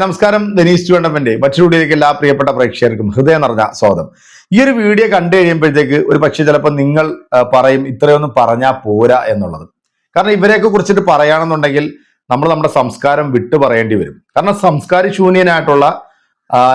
നമസ്കാരം ദനീഷ് ടൂർണമെന്റ് മറ്റൊരു വീഡിയോയിലേക്ക് എല്ലാ പ്രിയപ്പെട്ട പ്രേക്ഷകർക്കും ഹൃദയം നിറഞ്ഞ സ്വാഗതം. ഈ ഒരു വീഡിയോ കണ്ടു കഴിയുമ്പോഴത്തേക്ക് ഒരു പക്ഷേ ചിലപ്പോൾ നിങ്ങൾ പറയും ഇത്രയൊന്നും പറഞ്ഞാൽ പോരാ എന്നുള്ളത്. കാരണം ഇവരെയൊക്കെ കുറിച്ചിട്ട് പറയുകയാണെന്നുണ്ടെങ്കിൽ നമ്മൾ നമ്മുടെ സംസ്കാരം വിട്ടു പറയേണ്ടി വരും. കാരണം സംസ്കാര ശൂന്യനായിട്ടുള്ള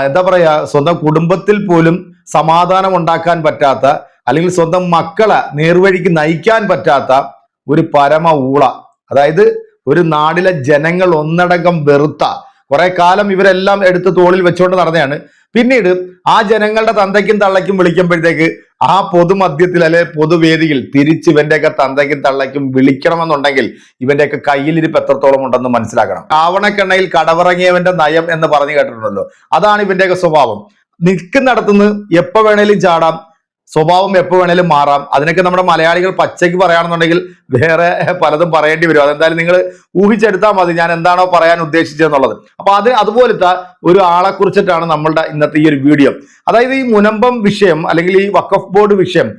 എന്താ പറയുക സ്വന്തം കുടുംബത്തിൽ പോലും സമാധാനം ഉണ്ടാക്കാൻ പറ്റാത്ത അല്ലെങ്കിൽ സ്വന്തം മക്കളെ നേർവഴിക്ക് നയിക്കാൻ പറ്റാത്ത ഒരു പരമ ഊള. അതായത് ഒരു നാടിലെ ജനങ്ങൾ ഒന്നടങ്കം വെറുത്ത കുറെ കാലം ഇവരെല്ലാം എടുത്ത് തോളിൽ വെച്ചുകൊണ്ട് നടന്നതാണ് പിന്നീട് ആ ജനങ്ങളുടെ തന്തയ്ക്കും തള്ളയ്ക്കും വിളിക്കുമ്പോഴത്തേക്ക് ആ പൊതുമധ്യത്തിൽ അല്ലെ പൊതുവേദിയിൽ തിരിച്ച് ഇവന്റെയൊക്കെ തന്തയ്ക്കും തള്ളയ്ക്കും വിളിക്കണമെന്നുണ്ടെങ്കിൽ ഇവന്റെയൊക്കെ കയ്യിലിരിപ്പ് എത്രത്തോളം ഉണ്ടെന്ന് മനസ്സിലാക്കണം. ആവണക്കെണ്ണയിൽ കടവിറങ്ങിയവന്റെ നയം എന്ന് പറഞ്ഞു കേട്ടിട്ടുണ്ടല്ലോ. അതാണ് ഇവന്റെയൊക്കെ സ്വഭാവം. നിൽക്കുന്നിടത്തുനിന്ന് എപ്പോ വേണേലും ചാടാം. സ്വഭാവം എപ്പോ വേണേലും മാറാം. അതിനൊക്കെ നമ്മുടെ മലയാളികൾ പച്ചയ്ക്ക് പറയുകയാണെന്നുണ്ടെങ്കിൽ വേറെ പലതും പറയേണ്ടി വരും. അതെന്തായാലും നിങ്ങൾ ഊഹിച്ചെടുത്താൽ മതി ഞാൻ എന്താണോ പറയാൻ ഉദ്ദേശിച്ചതെന്നുള്ളത്. അപ്പൊ അത് അതുപോലത്തെ ഒരു ആളെ കുറിച്ചിട്ടാണ് നമ്മളുടെ ഇന്നത്തെ ഈ ഒരു വീഡിയോ. അതായത് ഈ മുനമ്പം വിഷയം അല്ലെങ്കിൽ ഈ വക്കഫ് ബോർഡ് വിഷയം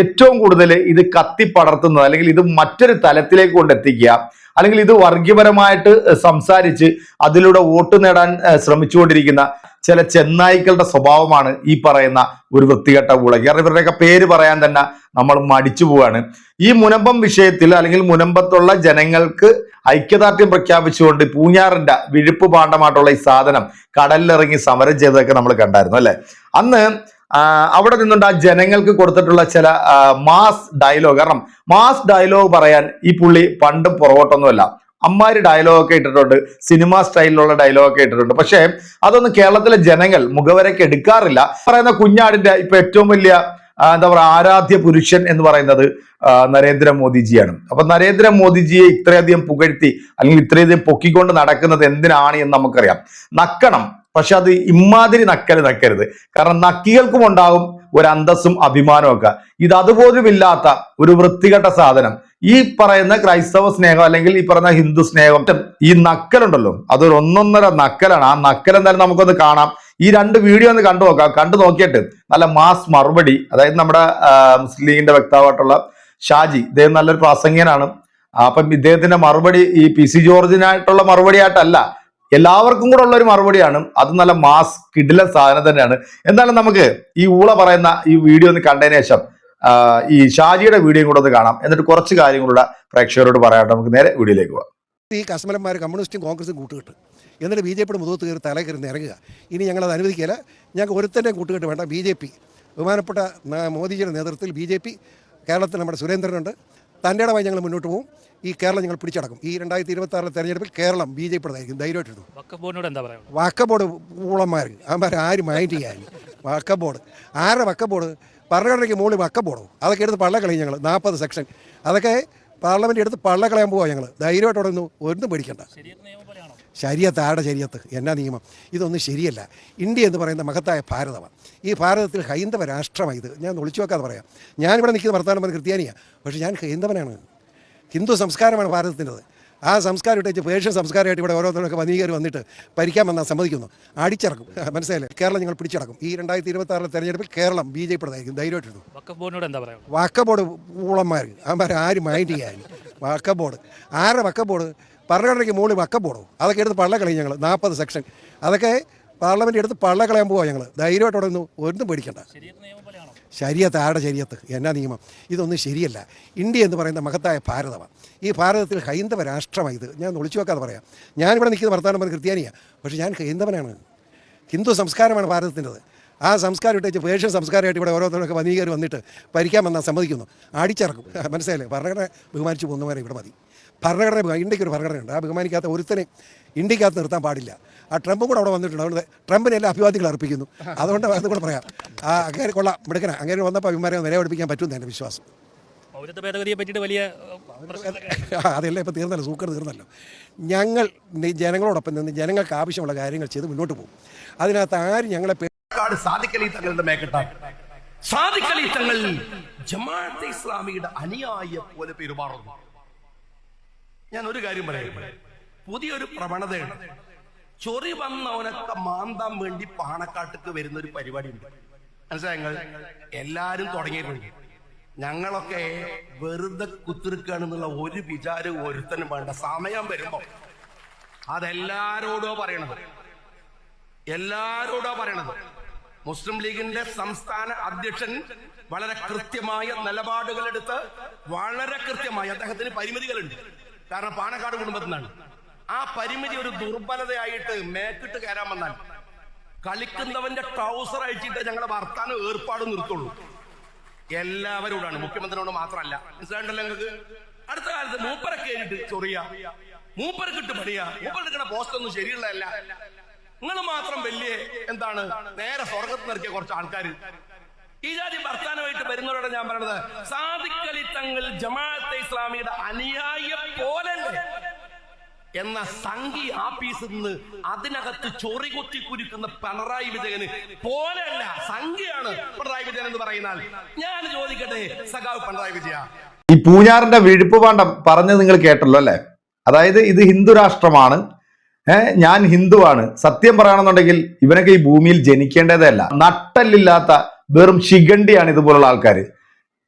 ഏറ്റവും കൂടുതൽ ഇത് കത്തിപ്പടർത്തുന്നത് അല്ലെങ്കിൽ ഇത് മറ്റൊരു തലത്തിലേക്ക് കൊണ്ടെത്തിക്കുക അല്ലെങ്കിൽ ഇത് വർഗീയപരമായിട്ട് സംസാരിച്ച് അതിലൂടെ വോട്ട് നേടാൻ ശ്രമിച്ചുകൊണ്ടിരിക്കുന്ന ചില ചെന്നായ്ക്കളുടെ സ്വഭാവമാണ് ഈ പറയുന്ന ഒരു വൃത്തികെട്ട ഊള കാരണം ഇവരുടെയൊക്കെ പേര് പറയാൻ തന്നെ നമ്മൾ മടിച്ചു പോവാണ്. ഈ മുനമ്പം വിഷയത്തിൽ അല്ലെങ്കിൽ മുനമ്പത്തുള്ള ജനങ്ങൾക്ക് ഐക്യദാർഢ്യം പ്രഖ്യാപിച്ചുകൊണ്ട് പൂഞ്ഞാറിന്റെ വിഴുപ്പ് പാണ്ഡമായിട്ടുള്ള ഈ സാധനം കടലിലിറങ്ങി സമരം ചെയ്തതൊക്കെ നമ്മൾ കണ്ടായിരുന്നു അല്ലെ? അന്ന് അവിടെ നിന്നുകൊണ്ട് ആ ജനങ്ങൾക്ക് കൊടുത്തിട്ടുള്ള ചില മാസ് ഡയലോഗ് കാരണം മാസ് ഡയലോഗ് പറയാൻ ഈ പുള്ളി പണ്ടും പുറകോട്ടൊന്നുമല്ല. അമ്മാര് ഡയലോഗ് ഒക്കെ ഇട്ടിട്ടുണ്ട് സിനിമ സ്റ്റൈലിലുള്ള ഡയലോഗ് ഒക്കെ ഇട്ടിട്ടുണ്ട്. പക്ഷേ അതൊന്നും കേരളത്തിലെ ജനങ്ങൾ മുഖവരയ്ക്ക് എടുക്കാറില്ല. പറയുന്ന കുഞ്ഞാടിന്റെ ഇപ്പൊ ഏറ്റവും വലിയ എന്താ പറയുക ആരാധ്യ പുരുഷൻ എന്ന് പറയുന്നത് നരേന്ദ്രമോദിജിയാണ്. അപ്പൊ നരേന്ദ്രമോദിജിയെ ഇത്രയധികം പുകഴ്ത്തി അല്ലെങ്കിൽ ഇത്രയധികം പൊക്കിക്കൊണ്ട് നടക്കുന്നത് എന്തിനാണ് എന്ന് നമുക്കറിയാം. നക്കണം പക്ഷെ അത് ഇമാതിരി നക്കൽ നക്കരുത്. കാരണം നക്കികൾക്കും ഉണ്ടാകും ഒരു അന്തസ്സും അഭിമാനമൊക്കെ ഇത് അതുപോലുമില്ലാത്ത ഒരു വൃത്തികെട്ട സാധനം. ഈ പറയുന്ന ക്രൈസ്തവ സ്നേഹം അല്ലെങ്കിൽ ഈ പറയുന്ന ഹിന്ദു സ്നേഹം ഈ നക്കലുണ്ടല്ലോ. അതൊരു ഒന്നൊന്നര നക്കലാണ്. ആ നക്കൽ എന്തായാലും നമുക്കൊന്ന് കാണാം. ഈ രണ്ട് വീഡിയോ ഒന്ന് കണ്ടു നോക്കാം. കണ്ടു നോക്കിയിട്ട് നല്ല മാസ് മറുപടി അതായത് നമ്മുടെ മുസ്ലിം ലീഗിന്റെ വക്താവായിട്ടുള്ള ഷാജി ഇദ്ദേഹം നല്ലൊരു പ്രാസംഗികനാണ്. അപ്പം ഇദ്ദേഹത്തിന്റെ മറുപടി ഈ പി സി ജോർജിനായിട്ടുള്ള മറുപടി ആയിട്ടല്ല എല്ലാവർക്കും കൂടെ ഉള്ള ഒരു മറുപടിയാണ്. അത് നല്ല മാസ് കിടില സാധനം തന്നെയാണ്. എന്തായാലും നമുക്ക് ഈ ഊള പറയുന്ന ഈ വീഡിയോ ഒന്ന് കണ്ടതിന് ശേഷം ഈ ഷാജിയുടെ വീഡിയോ കൂടെ ഒന്ന് കാണാം. എന്നിട്ട് കുറച്ച് കാര്യങ്ങളുടെ പ്രേക്ഷകരോട് പറയാം നമുക്ക് നേരെ വീഡിയോയിലേക്ക് പോവാം ഈ കസ്മലന്മാർ കമ്മ്യൂണിസ്റ്റും കോൺഗ്രസും കൂട്ടുകെട്ട്. എന്നിട്ട് ബി ജെ പിയുടെ മുഖത്ത് കയറി തല കയറി ഇറങ്ങുക ഇനി ഞങ്ങളത് അനുവദിക്കില്ല ഞങ്ങൾക്ക് ഒരുത്തന്റെയും കൂട്ടുകെട്ട് വേണ്ട. B J P. ബഹുമാനപ്പെട്ട മോദിജിയുടെ നേതൃത്വത്തിൽ ബി ജെ പി കേരളത്തിൽ നമ്മുടെ സുരേന്ദ്രനുണ്ട്. തന്റെ ഇടമായി ഞങ്ങൾ മുന്നോട്ട് പോകും. ഈ കേരളം ഞങ്ങൾ പിടിച്ചടക്കും. ഈ രണ്ടായിരത്തി ഇരുപത്തി ആറിലെ തെരഞ്ഞെടുപ്പിൽ കേരളം ബി ജെ പിയുടേതായിരിക്കും ധൈര്യമായിട്ടിടും വക്കഫ് ബോർഡിനോട് എന്താ പറയുക വക്കബോർഡ് ഊളന്മാർ അവന്മാർ ആരും മൈൻഡ് ചെയ്യാൻ വക്കബോർഡ്. ആരുടെ വക്കബോർഡ്? ഭരണഘടനയ്ക്ക് മുകളിൽ വക്കബോർഡോ. അതൊക്കെ എടുത്ത് പള്ള കളയും ഞങ്ങൾ നാൽപ്പത് സെക്ഷൻ. അതൊക്കെ പാർലമെന്റ് എടുത്ത് പള്ള കളയാൻ പോവാ ഞങ്ങൾ ധൈര്യമായിട്ട് ഒന്നും ഒന്നും പേടിക്കണ്ട. ശരിയത്ത് ആരുടെ ശരീരത്ത് എന്നാ നിയമം? ഇതൊന്നും ശരിയല്ല. ഇന്ത്യ എന്ന് പറയുന്ന മഹത്തായ ഭാരതമാണ്. ഈ ഭാരതത്തിൽ ഹൈന്ദവ രാഷ്ട്രമാണ് ഇത്. ഞാൻ ഒളിച്ചു വെക്കാതെ പറയാം. ഞാനിവിടെ നിൽക്കുന്ന വർത്തമാനം പറഞ്ഞ ക്രിസ്ത്യാനിയാണ് പക്ഷേ ഞാൻ ഹൈന്ദവനാണ്. ഹിന്ദു സംസ്കാരമാണ് ഭാരതത്തിന്റെത്. ആ സംസ്കാരം ഇട്ടേച്ച് പേർഷ്യൻ സംസ്കാരമായിട്ട് ഇവിടെ ഓരോരുത്തരൊക്കെ വന്നീകരി വന്നിട്ട് ഭരിക്കാൻ വന്നാൽ സമ്മതിക്കുന്നു. അടിച്ചിറക്കും. മനസ്സിലായില്ലേ? കേരളം ഞങ്ങൾ പിടിച്ചടക്കും. ഈ രണ്ടായിരത്തി ഇരുപത്തി ആറിലെ തെരഞ്ഞെടുപ്പിൽ കേരളം ബി ജെ പിയുടേതായിരിക്കും ധൈര്യമായിട്ടിടും പറയുക വക്കബോർഡ് ഊളന്മാർ. അവന്മാർ ആരും മൈൻഡ് ചെയ്യാൻ. വക്കബോർഡ് ആരുടെ വക്കബോർഡ് ഭരണഘടനയ്ക്ക് മുകളിൽ വക്കബോർഡോ അതൊക്കെ എടുത്ത് പള്ള കളയും ഞങ്ങൾ നാൽപ്പത് സെക്ഷൻ. അതൊക്കെ പാർലമെന്റ് എടുത്ത് പള്ള കളയാൻ പോവാ ഞങ്ങൾ ധൈര്യമായിട്ട് ഒന്നും ഒന്നും പേടിക്കണ്ട. ശരീരത്ത് ആരുടെ ശരീരത്ത്? എന്നാ നിയമം. ഇതൊന്നും ശരിയല്ല. ഇന്ത്യ എന്ന് പറയുന്ന മഹത്തായ ഭാരതമാണ്. ഈ ഭാരതത്തിൽ ഹൈന്ദവ രാഷ്ട്രമാണ് ഇത്. ഞാൻ ഒളിച്ചു വെക്കാതെ പറയാം. ഞാനിവിടെ നിൽക്കുന്ന വർത്തമാനം പറഞ്ഞ ക്രിസ്ത്യാനിയാണ് പക്ഷേ ഞാൻ ഹൈന്ദവനാണ്. ഹിന്ദു സംസ്കാരമാണ് ഭാരതത്തിന്റെത്. ആ സംസ്കാരം ഇട്ടേച്ച് പേർഷ്യൻ സംസ്കാരമായിട്ട് ഇവിടെ ഓരോരുത്തരൊക്കെ വനീകർ വന്നിട്ട് ഭരിക്കാൻ വന്നാൽ സമ്മതിക്കുന്നു. അടിച്ചിറക്കും. മനസ്സിലായില്ലേ? ഭരണഘടന ബഹുമാനിച്ച് പോകുന്നവരെ ഇവിടെ മതി. ഭരണഘടന ഇന്ത്യയ്ക്ക് ഒരു ഭരണഘടനയുണ്ട്. ആ ബഹുമാനിക്കാത്ത ഒരുത്തനെ ഇന്ത്യക്കകത്ത് നിർത്താൻ പാടില്ല. ആ ട്രംപും കൂടെ അവിടെ വന്നിട്ടുണ്ട്. അതുകൊണ്ട് ട്രംപിനെ എല്ലാ അഭിവാദികൾ അർപ്പിക്കുന്നു. അതുകൊണ്ട് അതുകൂടെ പറയാം. ആ അങ്ങനെ കൊള്ളാം. മിടുക്കന. അങ്ങനെ വന്നപ്പോൾ അഭിമാനം നിലപടിപ്പിക്കാൻ പറ്റുമെന്ന് എന്റെ വിശ്വാസം. പൗരത്വ ഭേദഗതിയെ പറ്റിയിട്ട് വലിയ അതെല്ലാം ഇപ്പോൾ തീർന്നല്ലോ. സൂക്കർ തീർന്നല്ലോ. ഞങ്ങൾ ജനങ്ങളോടൊപ്പം നിന്ന് ജനങ്ങൾക്ക് ആവശ്യമുള്ള കാര്യങ്ങൾ ചെയ്ത് മുന്നോട്ട് പോകും. അതിനകത്ത് ആര് ഞങ്ങളെ തങ്ങളുടെ മേക്കട്ടാണ് സാധിക്കലി തങ്ങൾ ജമാഅത്തെ ഇസ്ലാമിയുടെ അനുയായിയെ പോലെ പെരുമാറുന്നു. ഞാൻ ഒരു കാര്യം പറയാം. പുതിയൊരു പ്രവണതയുണ്ട്. ചൊറി വന്നവനൊക്കെ മാന്താൻ വേണ്ടി പാണക്കാട്ടക്ക് വരുന്ന ഒരു പരിപാടി ഉണ്ട് മനസ്സിലായങ്ങൾ എല്ലാരും തുടങ്ങിയിട്ടുണ്ട്. ഞങ്ങളൊക്കെ വെറുതെ കുത്തിരിക്കുകയാണെന്നുള്ള ഒരു വിചാരവും ഒരുത്തനും വേണ്ട. സമയം വരുമ്പോ അതെല്ലാരോടോ പറയണത്. എല്ലാരോടോ പറയണത്. മുസ്ലിം ലീഗിന്റെ സംസ്ഥാന അധ്യക്ഷൻ വളരെ കൃത്യമായ നിലപാടുകൾ എടുത്ത് വളരെ കൃത്യമായി അദ്ദേഹത്തിന് പരിമിതികളുണ്ട്. കാരണം പാണക്കാട് കുടുംബത്തിൽ നിന്നാണ് ആ പരിമിതി ഒരു ദുർബലതയായിട്ട് മേക്കിട്ട് കയറാൻ വന്നാൽ കളിക്കുന്നവന്റെ ട്രൗസർ അഴിച്ചിട്ട് ഞങ്ങളെ വർത്താനം ഏർപ്പാട് നിർത്തുള്ളൂ. എല്ലാവരോടാണ് മുഖ്യമന്ത്രിയോട് മാത്രമല്ല. മനസ്സിലായിട്ടല്ലോ നിങ്ങൾക്ക്? അടുത്ത കാലത്ത് മൂപ്പരെ കയറിയിട്ട് ചൊറിയ. മൂപ്പരക്കിട്ട് പണിയാ. മൂപ്പരെടുക്കണ പോസ്റ്റ് ഒന്നും ശരിയുള്ളതല്ല. നിങ്ങൾ മാത്രം വലിയ എന്താണ് നേരെ സ്വർഗത്ത് നിറക്കിയ കുറച്ച് ആൾക്കാർ ഈ ജാതി വർത്താനമായിട്ട് വരുന്നവരോട് ഞാൻ പറയണത്. സാദിഖലി തങ്ങൾ ജമാഅത്തെ ഇസ്ലാമിയുടെ അനുയായ പോലല്ലേ എന്ന സംഘി ആഫീസിൽ നിന്ന് അതിനകത്ത് ചൊറി കൊത്തി കുരുക്കുന്ന പിണറായി വിജയന് പോലെയല്ല സംഘിയാണ് പിണറായി വിജയൻ എന്ന് പറയുന്നാൽ ഞാൻ ചോദിക്കട്ടെ സഖാവ് പിണറായി വിജയ. ഈ പൂഞ്ഞാറിന്റെ വിഴുപ്പ് പാണ്ഡം പറഞ്ഞത് നിങ്ങൾ കേട്ടല്ലോ അല്ലെ? അതായത് ഇത് ഹിന്ദു രാഷ്ട്രമാണ്. ഏഹ് ഞാൻ ഹിന്ദുവാണ്. സത്യം പറയണമെന്നുണ്ടെങ്കിൽ ഇവനൊക്കെ ഈ ഭൂമിയിൽ ജനിക്കേണ്ടതല്ല നട്ടല്ലില്ലാത്ത വെറും ശിഖണ്ഡിയാണ് ഇതുപോലുള്ള ആൾക്കാർ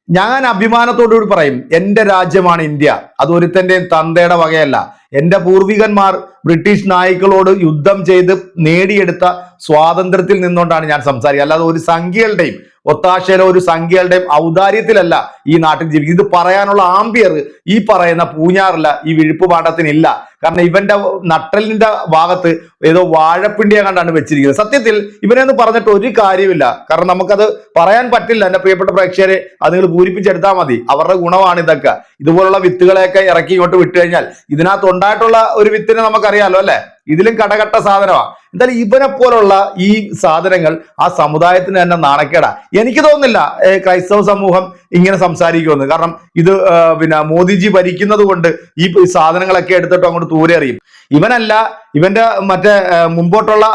ഞാൻ അഭിമാനത്തോടുകൂടി പറയും എന്റെ രാജ്യമാണ് ഇന്ത്യ. അത് ഒരുത്തന്റെയും തന്തയുടെ വകയല്ല. എന്റെ പൂർവികന്മാർ ബ്രിട്ടീഷ് നായ്ക്കളോട് യുദ്ധം ചെയ്ത് നേടിയെടുത്ത സ്വാതന്ത്ര്യത്തിൽ നിന്നുകൊണ്ടാണ് ഞാൻ സംസാരിക്കുക. അല്ലാതെ ഒരു സംഖ്യകളുടെയും ഒത്താശയിലോ ഒരു സംഖ്യകളുടെയും ഔദാര്യത്തിലല്ല ഈ നാട്ടിൽ ജീവിക്കുന്നത്. ഇത് പറയാനുള്ള ആംബിയർ ഈ പറയുന്ന പൂഞ്ഞാറില്ല ഈ വിഴുപ്പ് പാട്ടത്തിനില്ല കാരണം ഇവന്റെ നട്ടലിന്റെ ഭാഗത്ത് ഏതോ വാഴപ്പിണ്ടിയെ കണ്ടാണ് വെച്ചിരിക്കുന്നത്. സത്യത്തിൽ ഇവനെ ഒന്ന് പറഞ്ഞിട്ട് ഒരു കാര്യമില്ല കാരണം നമുക്കത് പറയാൻ പറ്റില്ല. എന്റെ പ്രിയപ്പെട്ട പ്രേക്ഷകരെ അത് നിങ്ങൾ പൂരിപ്പിച്ചെടുത്താൽ മതി. അവരുടെ ഗുണമാണ് ഇതൊക്കെ. ഇതുപോലുള്ള വിത്തുകളെയൊക്കെ ഇറക്കി ഇങ്ങോട്ട് വിട്ടു കഴിഞ്ഞാൽ ഇതിനകത്ത് ഉണ്ടായിട്ടുള്ള ഒരു വിത്തിനെ നമുക്കറിയാലോ അല്ലെ? ഇതിലും കടകട്ട സാധനമാണ് എന്തായാലും ഇവനെ പോലുള്ള ഈ സാധനങ്ങൾ ആ സമുദായത്തിന് തന്നെ നാണക്കേടാ. എനിക്ക് തോന്നുന്നില്ല ക്രൈസ്തവ സമൂഹം ഇങ്ങനെ സംസാരിക്കുമെന്ന്. കാരണം ഇത് പിന്നെ മോദിജി ഭരിക്കുന്നത് കൊണ്ട് ഈ സാധനങ്ങളൊക്കെ എടുത്തിട്ട് അങ്ങോട്ട് ദൂരെ അറിയും ഇവനല്ല ഇവന്റെ മറ്റേ മുമ്പോട്ടുള്ള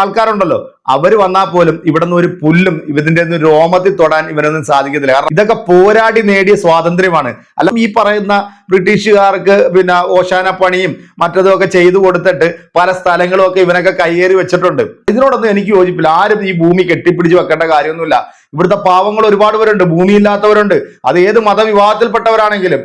ആൾക്കാരുണ്ടല്ലോ. അവർ വന്നാൽ പോലും ഇവിടെ നിന്ന് ഒരു പുല്ലും ഇതിന്റെ ഒന്നും രോമത്തിൽ തൊടാൻ ഇവരൊന്നും സാധിക്കത്തില്ല. കാരണം ഇതൊക്കെ പോരാടി നേടിയ സ്വാതന്ത്ര്യമാണ്. അല്ല ഈ പറയുന്ന ബ്രിട്ടീഷുകാർക്ക് പിന്നെ ഓശാന പണിയും മറ്റതും ഒക്കെ ചെയ്തു കൊടുത്തിട്ട് പല സ്ഥലങ്ങളും ഒക്കെ ഇവനൊക്കെ കയ്യേറി വെച്ചിട്ടുണ്ട്. ഇതിനോടൊന്നും എനിക്ക് യോജിപ്പില്ല. ആരും ഈ ഭൂമി കെട്ടിപ്പിടിച്ച് വെക്കേണ്ട കാര്യമൊന്നുമില്ല. ഇവിടുത്തെ പാവങ്ങൾ ഒരുപാട് പേരുണ്ട് ഭൂമിയില്ലാത്തവരുണ്ട്. അത് ഏത് മതവിഭാഗത്തിൽപ്പെട്ടവരാണെങ്കിലും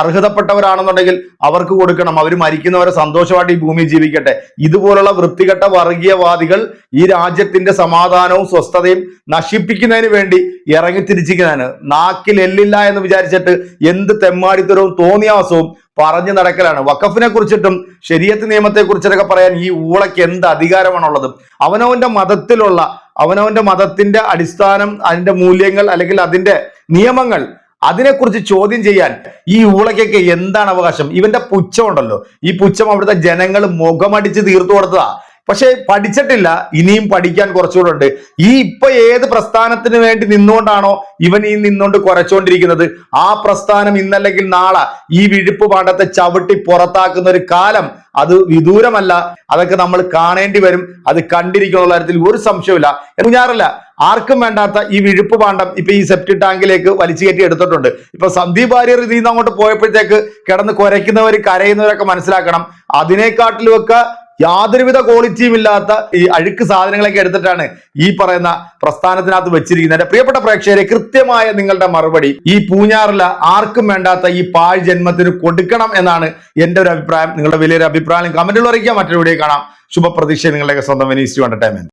അർഹതപ്പെട്ടവരാണെന്നുണ്ടെങ്കിൽ അവർക്ക് കൊടുക്കണം. അവർ മരിക്കുന്നവരെ സന്തോഷമായിട്ട് ഈ ഭൂമി ജീവിക്കട്ടെ. ഇതുപോലുള്ള വൃത്തികെട്ട വർഗീയവാദികൾ ഈ രാജ്യത്തിന്റെ സമാധാനവും സ്വസ്ഥതയും നശിപ്പിക്കുന്നതിന് വേണ്ടി ഇറങ്ങി തിരിച്ചിരിക്കുന്നതാണ് നാക്കിൽ എല്ലില്ല എന്ന് വിചാരിച്ചിട്ട് എന്ത് തെമ്മാടിത്തരവും തോന്നിയാസവും പറഞ്ഞു നടക്കലാണ്. വഖഫിനെ കുറിച്ചിട്ടും ശരീരത്ത് നിയമത്തെ കുറിച്ചിട്ടൊക്കെ പറയാൻ ഈ ഊളയ്ക്ക് എന്ത് അധികാരമാണുള്ളത്? അവനവന്റെ മതത്തിലുള്ള അവനവന്റെ മതത്തിന്റെ അടിസ്ഥാനം അതിന്റെ മൂല്യങ്ങൾ അല്ലെങ്കിൽ അതിന്റെ നിയമങ്ങൾ അതിനെക്കുറിച്ച് ചോദ്യം ചെയ്യാൻ ഈ ഊളയ്ക്കൊക്കെ എന്താണ് അവകാശം? ഇവന്റെ പുച്ഛം ഉണ്ടല്ലോ. ഈ പുച്ഛം അവിടുത്തെ ജനങ്ങൾ മുഖമടിച്ച് തീർത്തു കൊടുത്തതാ. പക്ഷെ പഠിച്ചിട്ടില്ല ഇനിയും പഠിക്കാൻ കുറച്ചുകൂടെ ഉണ്ട്. ഈ ഇപ്പൊ ഏത് പ്രസ്ഥാനത്തിന് വേണ്ടി നിന്നുകൊണ്ടാണോ ഇവൻ ഈ നിന്നുകൊണ്ട് കുറച്ചുകൊണ്ടിരിക്കുന്നത് ആ പ്രസ്ഥാനം ഇന്നല്ലെങ്കിൽ നാളെ ഈ വിഴുപ്പ് പാണ്ടത്തെ ചവിട്ടി പുറത്താക്കുന്ന ഒരു കാലം അത് വിദൂരമല്ല. അതൊക്കെ നമ്മൾ കാണേണ്ടി വരും. അത് കണ്ടിരിക്കുന്ന കാര്യത്തിൽ ഒരു സംശയമില്ല കുഞ്ഞാറില്ല ആർക്കും വേണ്ടാത്ത ഈ വിഴുപ്പ് പാണ്ഡം ഇപ്പൊ ഈ സെപ്റ്റി ടാങ്കിലേക്ക് വലിച്ചു കയറ്റി എടുത്തിട്ടുണ്ട്. ഇപ്പൊ സന്ദീപ് വാര്യർ ഇതിൽ നിന്ന് അങ്ങോട്ട് പോയപ്പോഴത്തേക്ക് കിടന്ന് കുരയ്ക്കുന്നവർ കരയുന്നവരൊക്കെ മനസ്സിലാക്കണം. അതിനെക്കാട്ടിലുമൊക്കെ യാതൊരുവിധ ക്വാളിറ്റിയും ഇല്ലാത്ത ഈ അഴുക്ക് സാധനങ്ങളൊക്കെ എടുത്തിട്ടാണ് ഈ പറയുന്ന പ്രസ്ഥാനത്തിനകത്ത് വെച്ചിരിക്കുന്നത്. എന്റെ പ്രിയപ്പെട്ട പ്രേക്ഷകരെ കൃത്യമായ നിങ്ങളുടെ മറുപടി ഈ പൂഞ്ഞാറില ആർക്കും വേണ്ടാത്ത ഈ പാഴ് ജന്മത്തിന് കൊടുക്കണം എന്നാണ് എന്റെ ഒരു അഭിപ്രായം. നിങ്ങളുടെ വലിയൊരു അഭിപ്രായം. കമന്റുകൾ അറിയിക്കാം മറ്റൊരു വീഡിയോ കാണാം. ശുഭപ്രതീക്ഷ. നിങ്ങളുടെയൊക്കെ സ്വന്തം വെനീസ് എന്റർടൈൻമെന്റ്